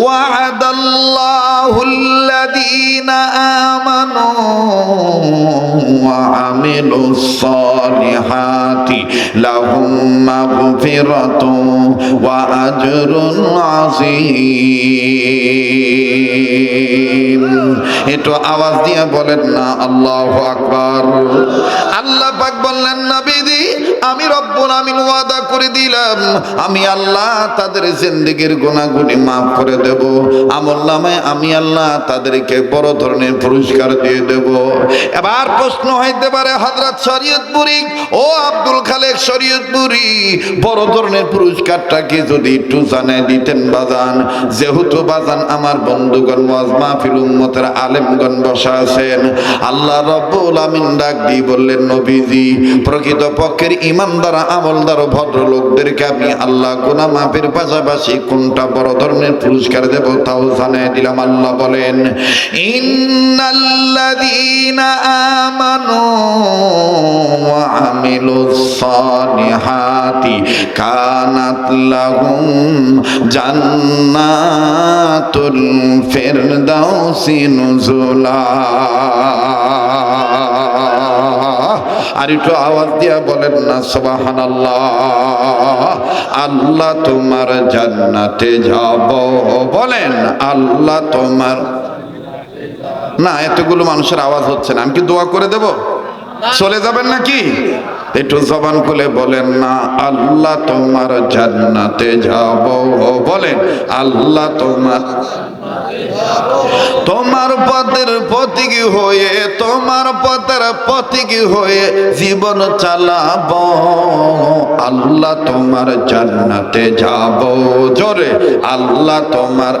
وعد الله الذين آمنوا وعملوا الصالحات لهم مغفرة وأجر عظيم একটু আওয়াজ দিয়ে বলেন না আল্লাহ আকবার আল্লাহ পাক বললেন নবীদি আমি রব্বুল আমিন ওয়াদা করে দিলাম, আমি আল্লাহ তাদের জিন্দেগির গুণাগুলি মাফ করে দেব। আমল নামে আমি আল্লাহ তাদেরকে বড় ধরনের পুরস্কার দিয়ে দেব। এবার প্রশ্ন হইতে পারে, হযরত শরীয়তপুরি ও আব্দুল খালেক শরীয়তপুরি বড় ধরনের পুরস্কারটাকে যদি একটু জানাই দিতেন বাজান? যেহেতু বাজান আমার বন্ধুগণ, ওয়াজ মাহফিল উম্মতের আলেমগণ বসা আছেন, আল্লাহ রব্বুল আমিন ডাক দিয়ে বললেন, নবীজি প্রকৃত পক্ষের ইমানদার আমলদার ভদ্রলোকদেরকে আমি আল্লাহ গুনাহ মাফের পাশাপাশি কোনটা বড় ধরনের পুরস্কার দেব তাও জানাই দিলাম। আল্লাহ বলেন, ইন্নাল্লাযীনা আমানু জান্নাতুল ফিরদাউসি নুজুলা। আর একটু আওয়াজ দিয়া বলেন না সোবাহান আল্লাহ তোমার জান্নাতে যাব। বলেন, আল্লাহ তোমার না, এতগুলো মানুষের আওয়াজ হচ্ছে না। আমি কি দোয়া করে দেব? চলে যাবেন নাকি? একটু জবান খুলে বলেন না, আল্লাহ তোমার জান্নাতে যাব। বলেন, আল্লাহ তোমার তোমার পথের পথিক হয়ে, তোমার পথের পথিক হয়ে জীবন চালাব। আল্লাহ তোমার জান্নাতে যাব। জোরে, আল্লাহ তোমার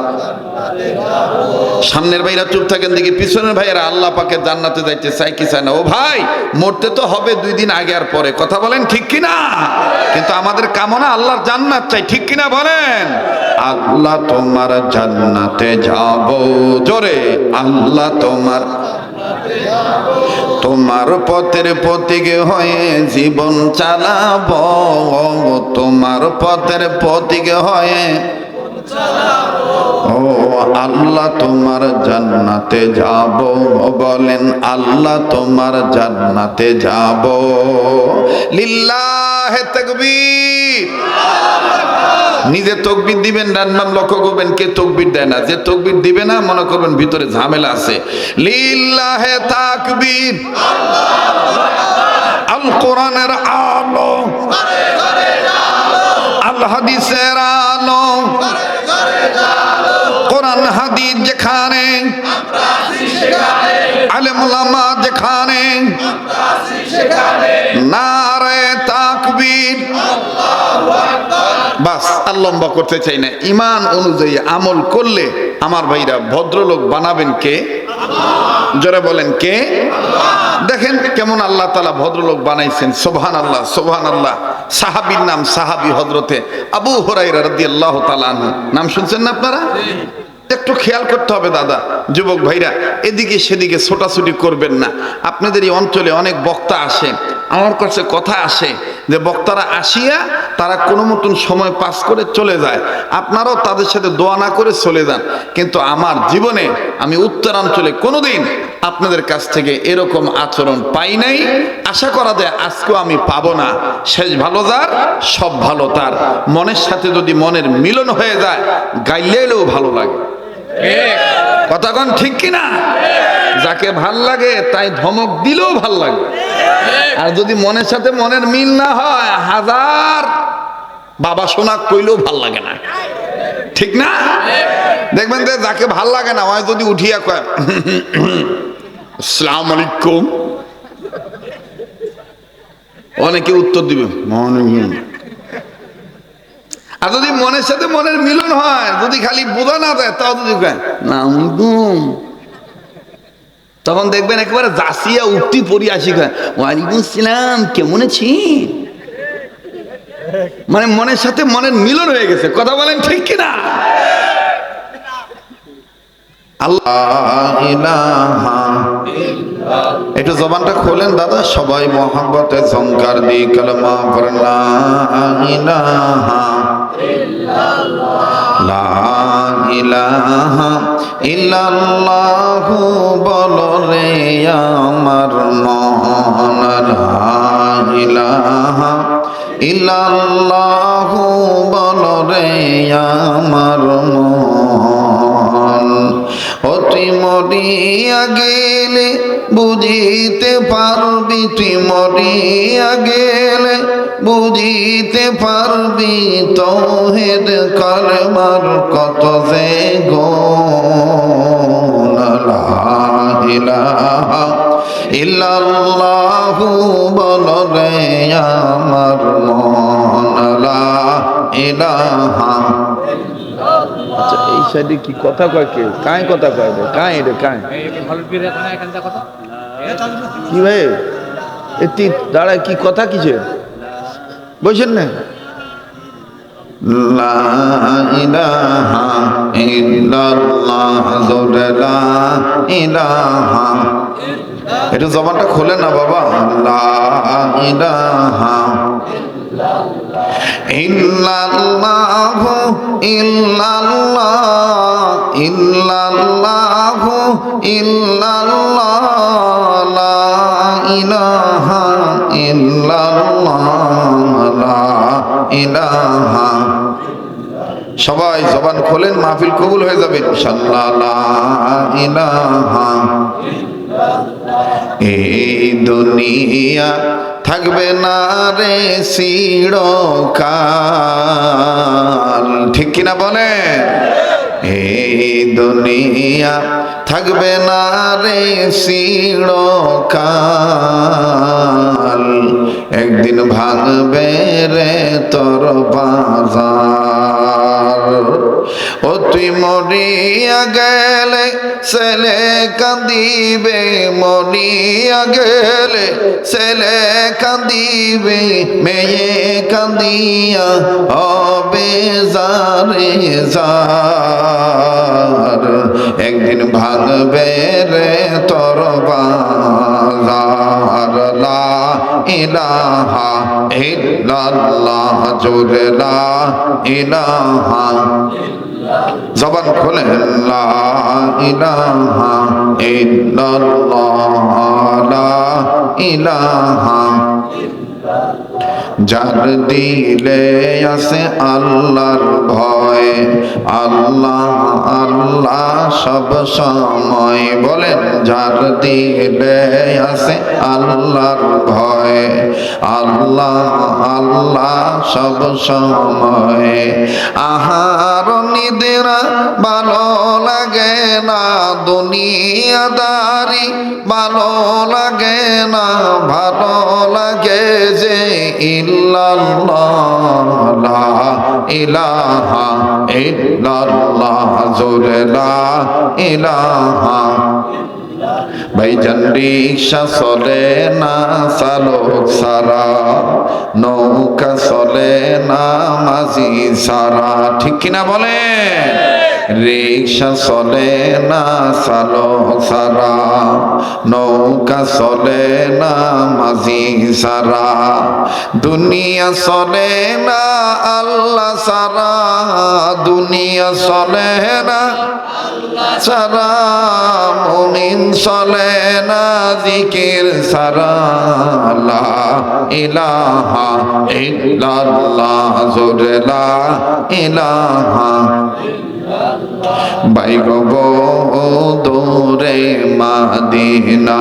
সামনের ভাইরা চুপ থাকেন, দেখি পিছনের ভাইয়েরা আল্লাহ পাকে জান্নাতে যাইতে চাই কি চায় না। ও ভাই, মরতে তো হবে দুই দিন আগে আর পরে। কথা বলেন ঠিক কিনা? কিন্তু আমাদের কামনা আল্লাহর জান্নাত চাই, ঠিক কিনা বলেন? আল্লাহ তোমার জান্নাতে যাব। জোরে, আল্লাহ তোমার তোমার পথের পথিক হয়ে জীবন চালাব। তোমার পথের পথিক হয়ে আল্লাহ তোমার জান্নাতে যাব। বলেন, আল্লাহ তোমার জান্নাতে যাব। লিল্লাহে তাকবীর। নিজে তকবির দিবেন রান্নাম লক্ষ্য করবেন, কে তকবির দেয় না। যে তকবির দিবে না, মনে করবেন ভিতরে ঝামেলা আছে। লিল্লাহে তাকবীর। আল কোরআনের আলো। আল হাদিসের আলো। কোরআন, হাদিস যেখানে আলেমুলামা যেখানে, নারে তাকবীর। বাস, আর লম্বা করতে চাই না। ইমান অনুযায়ী আমল করলে আমার ভাইরা ভদ্রলোক বানাবেন কে? জোরে বলেন কে? দেখেন কেমন আল্লাহ তালা ভদ্রলোক বানাইছেন। সোভান আল্লাহ সোভান আল্লাহ সাহাবির নাম সাহাবি হজরতে আবু হরাই রাদি আল্লাহ নাম শুনছেন না আপনারা? একটু খেয়াল করতে হবে দাদা, যুবক ভাইরা, এদিকে সেদিকে ছোটাছুটি করবেন না। আপনাদের এই অঞ্চলে অনেক বক্তা আসে আমার কাছে কথা আসে যে বক্তারা আসিয়া তারা কোনো মতন সময় পাস করে চলে যায়। আপনারাও তাদের সাথে দোয়া না করে চলে যান। কিন্তু আমার জীবনে আমি উত্তরাঞ্চলে কোনোদিন আপনাদের কাছ থেকে এরকম আচরণ পাই নাই। আশা করা যায় আজকেও আমি পাবো না। শেষ ভালো যার, সব ভালো তার। মনের সাথে যদি মনের মিলন হয়ে যায় গাইলে এলেও ভালো লাগে। কথাগণ ঠিক কিনা? যাকে ভালো লাগে তাই ধমক দিলেও ভালো লাগে। আর যদি মনের সাথে মনের মিল না হয়, হাজার বাবা সোনা কইলেও ভালো লাগে না। ঠিক না? দেখবেন যে যাকে ভালো লাগে না হয় যদি উঠিয়া কয় আসসালাম আলাইকুম। অনেকে উত্তর দিবে আর যদি মনের সাথে মনের মিলন হয়, যদি খালি বোঝা না যায়, তাও যদি না তখন দেখবেন একেবারে জাসিয়া উক্তি পড়ি আসি ওয়ালাইকুম আসসালাম, কেমন আছেন? মানে মনের সাথে মনের মিলন হয়ে গেছে, কথা বলেন ঠিক কিনা? আল্লাহ একটু জবানটা খোলেন, দাদা। সবাই মোহাম্মতে সংকার দিয়ে কালমা পড়না। ইলাহা লা ইলাহা ইল্লাল্লাহু বলো রে আমার মন লা ইলাহা ইল্লাল্লাহু বলো রে আমার মন। অতি মরিয়া গেলে বুঝিতে পারবি তুই মরিয়া গেলে বুঝিতে পারবি তোহের কলমার কত যে গুণ। লা ইলাহা ইল্লাল্লাহু বল রে আমার মন। লা ইলাহা আচ্ছা এই সাইডে কি কথা কয় কে? কথা কয় রে রে কায় কি ভাই? এটি দাঁড়ায় কি কথা না। একটু জবানটা খোলে না বাবা। লা ইল্লাল্লাহ ইল্লাল্লাহ ইল্লাল্লাহ ইল্লাল্লাহ সবাই জবান খোলেন মাহফিল কবুল হয়ে যাবে ইনশাআল্লাহ এই দুনিয়া থাকবে না রে চিরকাল। ঠিক কিনা বলে এই দুনিয়া থাকবে না রে চিরকাল। একদিন ভাঙবে রে তোর বাজার। ও তুই মরিয়া গেলে ছেলে কাঁদিবে, মরিয়া গেলে ছেলে কাঁদিবে, মেয়ে কাঁদিয়া হবে জারে যার। একদিন ভাঙবে রে তোর বাজার। লা ইলাহা ইল্লাল্লাহ, জোরে লা ইলাহা জবান খোলেন লা ইলাহা ইল্লাল্লাহ, লা ইলাহা যার দিলে আছে আল্লাহর ভয়। আল্লাহ আল্লাহ সব সময় বলেন, যার দিলে আছে আল্লাহর ভয়। আল্লাহ আল্লাহ সব সময়। আহার নিদেরা ভালো লাগে না, দুনিয়াদারি ভালো লাগে না, ভালো লাগে যে লা ইলাহা লা ইলাহা। চলে না চালক সারা, নৌকা চলে না মাঝি সারা। ঠিক কিনা বলে রিক্সা চলে না, চালক সারা নৌকা চলে না, মাঝি সারা দুনিয়া চলে না, আল্লাহ সারা দুনিয়া চলে না সারা মুমিন চলে না, জিকির সারা ইলাহা ইল্লাল্লাহ, জোরে ইলাহা বাইগব দূরে মাদিনা,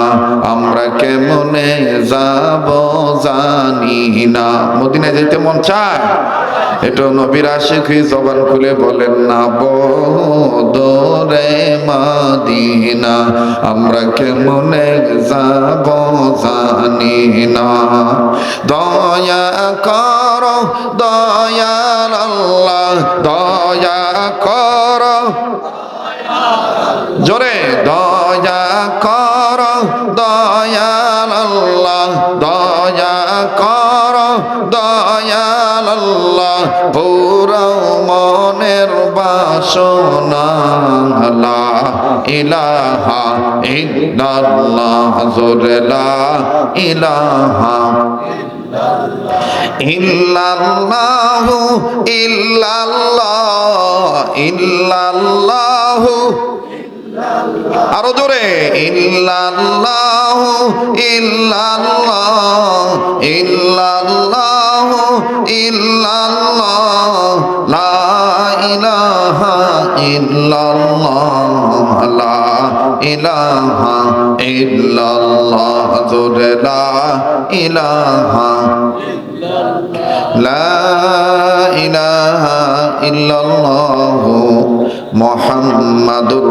আমরা কেমনে যাব জানি না। মদিনা যেতে মন চায়? এটা নবীর আশিক জবান খুলে বলেন না দূরে মাদিনা, আমরা কেমনে যাব জানি না। দয়া কর দয়াল দয়া কর। জোরে, দয়া কর, দয়াল আল্লাহ, দয়া কর, দয়াল আল্লাহ। পুরাও মনের বাসনা ইলাহা ইল্লাল্লাহ, জোরে লা ইলাহা ইল্লাল্লাহু ইল্লাল্লাহ ইল্লাল্লাহু। আরও জোরে ইল্লাল্লাহু ইল্লাল্লাহ ইল্লাল্লাহু ইল্লাল্লাহ লা ইল্লাল্লাহ লা ইলাহা লা ইলাহা লা ইলাহা মুহাম্মাদুর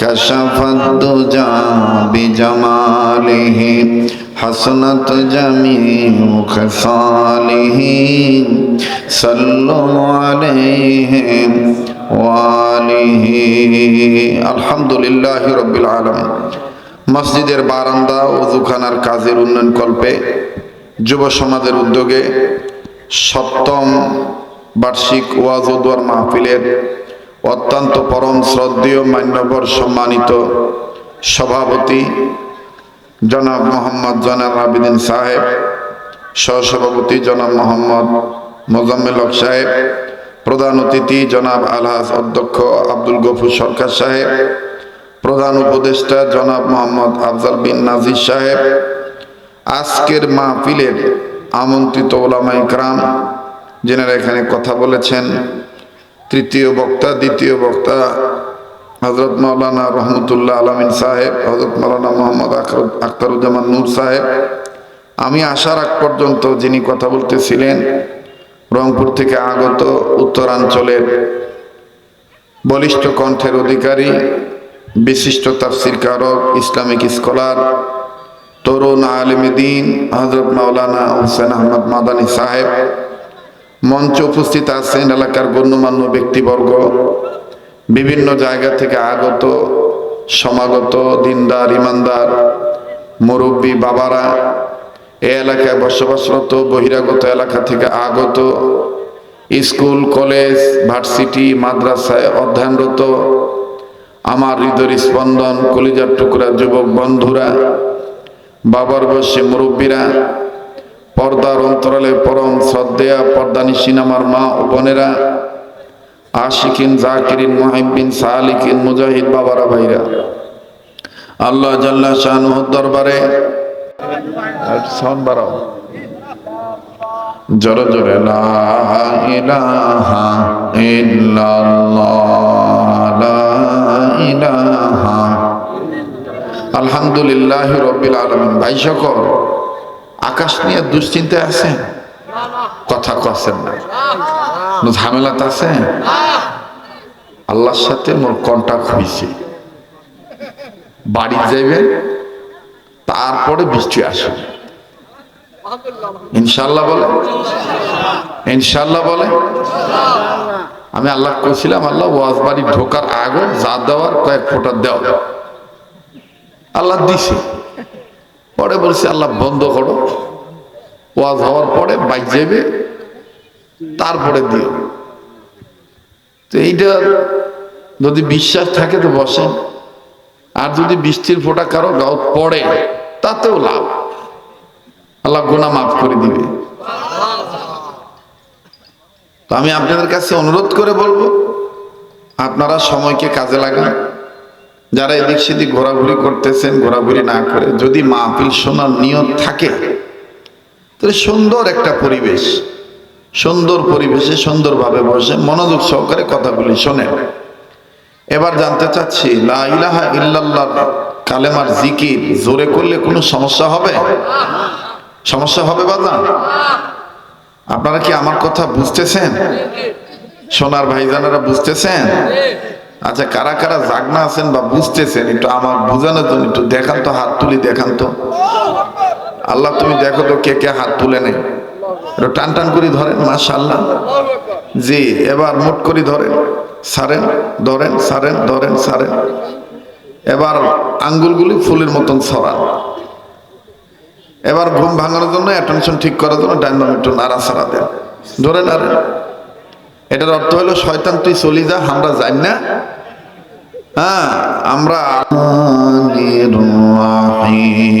কশফদ্দু জামি জমালিহি, হসনত জামি মুখ সালিহি সল্লু আলাইহি ওয়ালিহি। আলহামদুলিল্লাহি রাব্বিল আলামিন। মসজিদের বারান্দা ওযুখানার কাজের উন্নয়ন কল্পে, যুব সমাজের উদ্যোগে সপ্তম বার্ষিক ওয়াজ ও দোয়ার মাহফিলের অত্যন্ত পরম শ্রদ্ধেয়, মান্যবর, সম্মানিত সভাপতি জনাব মোহাম্মদ জনাব আবিদিন সাহেব, সহসভাপতি জনাব মোহাম্মদ মোজাম্মেল সাহেব, প্রধান অতিথি জনাব আলহাজ অধ্যক্ষ আব্দুল গফুর সরকার সাহেব, প্রধান উপদেষ্টা জনাব মোহাম্মদ আফজাল বিন নাজির সাহেব, আজকের মাহফিলের আমন্ত্রিত ওলামা ইকরাম যেনারা এখানে কথা বলেছেন তৃতীয় বক্তা, দ্বিতীয় বক্তা হজরত মৌলানা রহমতুল্লাহ আলমিন সাহেব হজরত মৌলানা মোহাম্মদ আখতারুজ্জামান নূর সাহেব। আমি আসার আগ পর্যন্ত যিনি কথা বলতেছিলেন, রংপুর থেকে আগত উত্তরাঞ্চলের বলিষ্ঠ কণ্ঠের অধিকারী, বিশিষ্ট তাফসির কারক, ইসলামিক স্কলার, তরুণ আলমদিন হজরত মাওলানা হোসেন আহমদ মাদানী সাহেব মঞ্চে উপস্থিত আছেন এলাকার গণ্যমান্য ব্যক্তিবর্গ, বিভিন্ন জায়গা থেকে আগত, সমাগত, দিনদার, ইমানদার, মুরব্বী বাবারা, এ এলাকায় বসবাসরত, বহিরাগত এলাকা থেকে আগত, স্কুল, কলেজ, ভার্সিটি, মাদ্রাসায় অধ্যয়নরত, আমার হৃদয় স্পন্দন, কলিজার টুকরা, যুবক বন্ধুরা, বাবার বসে মুরব্বীরা পর্দার অন্তরালে পরম শ্রদ্ধেয়া পর্দানি সিনেমার মা ও বোনেরা, আশিকিন, জাকিরিন মহিবিন সালিকিন, মুজাহিদ বাবারা, ভাইরা। আল্লাহ জাল্লা শাহ দরবারে জোরে জোরে, লা ইলাহা আলহামদুলিল্লাহ রবিল আলমিন। ভাই সকল আকাশ নিয়ে দুশ্চিন্তায় আছেন? কথা কছেন না। ঝামেলাতে আছে আল্লাহর সাথে মোর কন্টাক্ট হয়েছে বাড়ি যাইবেন, তারপরে বৃষ্টি আসে ইনশাল্লাহ বলে? ইনশাল্লাহ বলে? আমি আল্লাহ কছিলাম আল্লাহ ওয়াজ বাড়ি ঢোকার আগে যা দেওয়ার কয়েক ফোঁটা দেও। আল্লাহ দিছে। পরে বলছে, আল্লাহ, বন্ধ করো। ওয়াজ হওয়ার পরে বাইক যাবে তারপরে দিও। তো এইটা যদি বিশ্বাস থাকে তো বসেন। আর যদি বৃষ্টির ফোঁটা কারও গাও পড়ে, তাতেও লাভ। আল্লাহ গোনা মাফ করে দিবে। তো আমি আপনাদের কাছে অনুরোধ করে বলব, আপনারা সময়কে কাজে লাগান। যারা এদিক সেদিক ঘোরাঘুরি করতেছেন, ঘোরাঘুরি না করে যদি মাহফিল শোনার নিয়ত থাকে, তাহলে সুন্দর একটা পরিবেশ, সুন্দর পরিবেশে সুন্দরভাবে বসে মনোযোগ সহকারে কথাগুলি শোনেন। এবার জানতে চাচ্ছি, লা ইলাহা ইল্লাল্লাহ কালেমার জিকির জোরে করলে কোনো সমস্যা হবে? সমস্যা হবে বাজান? আপনারা কি আমার কথা বুঝতেছেন? সোনার ভাইজানেরা বুঝতেছেন? আচ্ছা কারা কারা জাগনা আছেন বা বুঝতেছেন, একটু আমার বোঝানোর জন্য, একটু দেখান তো, হাত তুলি দেখান তো। আল্লাহ, তুমি দেখো তো কে কে হাত তুলে নেই টান টান করে ধরেন, মাশাআল্লাহ। জি, এবার মুট করে ধরেন, সারেন ধরেন সারেন ধরেন, সারেন। এবার আঙ্গুলগুলি ফুলের মতন ছড়ান। এবার ঘুম ভাঙানোর জন্য অ্যাটেনশন ঠিক করার জন্য ডাইন বাম একটু নাড়াছাড়া দেন। ধরে নাড়েন। এটার অর্থ হলো শয়তান তুই চলি যা আমরা যাই না। হ্যাঁ আমরা রাহিম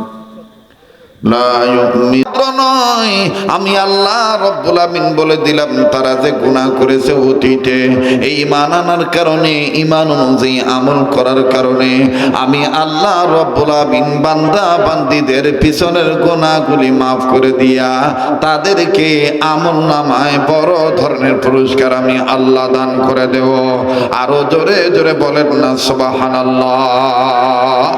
আমি আল্লাহ রব্বুল আমিন বলে দিলাম, তারা যে গুনাহ করেছে অতীতে, এই আনার কারণে ইমান অনুযায়ী আমল করার কারণে, আমি আল্লাহ রব্বুল আমিন বান্দা বান্দিদের পিছনের গুনাহগুলি মাফ করে দিয়া, তাদেরকে আমল নামায় বড় ধরনের পুরস্কার আমি আল্লাহ দান করে দেব। আরও জোরে জোরে বলেন না, সুবহানাল্লাহ।